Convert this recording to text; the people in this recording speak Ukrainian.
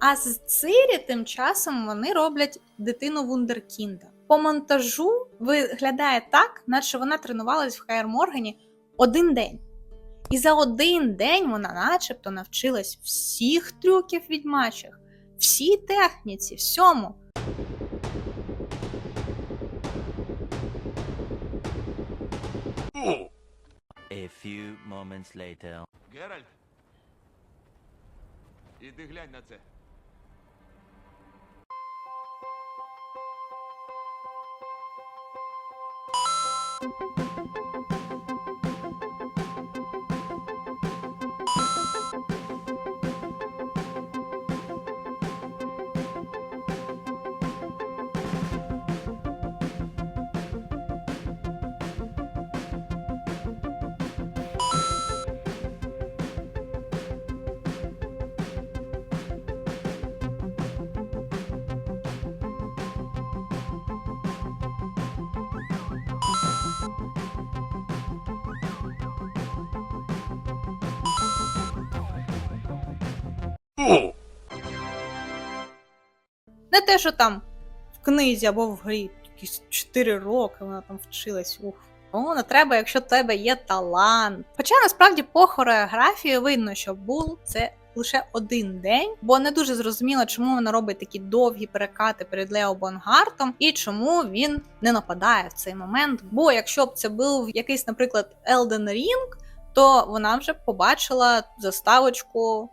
А з Цирі тим часом вони роблять дитину Вундеркінда. По монтажу виглядає так, наче вона тренувалась в Хайер Моргані один день. І за один день вона начебто навчилась всіх трюків відьмачих, всій техніці, всьому. A few moments later. Геральт. Іди глянь на це. Не те, що там в книзі або в грі якісь 4 роки вона там вчилась. Ух. Не треба, якщо в тебе є талант. Хоча насправді по хореографії видно, що Бул це лише один день, бо не дуже зрозуміло, чому вона робить такі довгі перекати перед Лео Бонгартом і чому він не нападає в цей момент. Бо якщо б це був якийсь, наприклад, Elden Ring, то вона вже побачила заставочку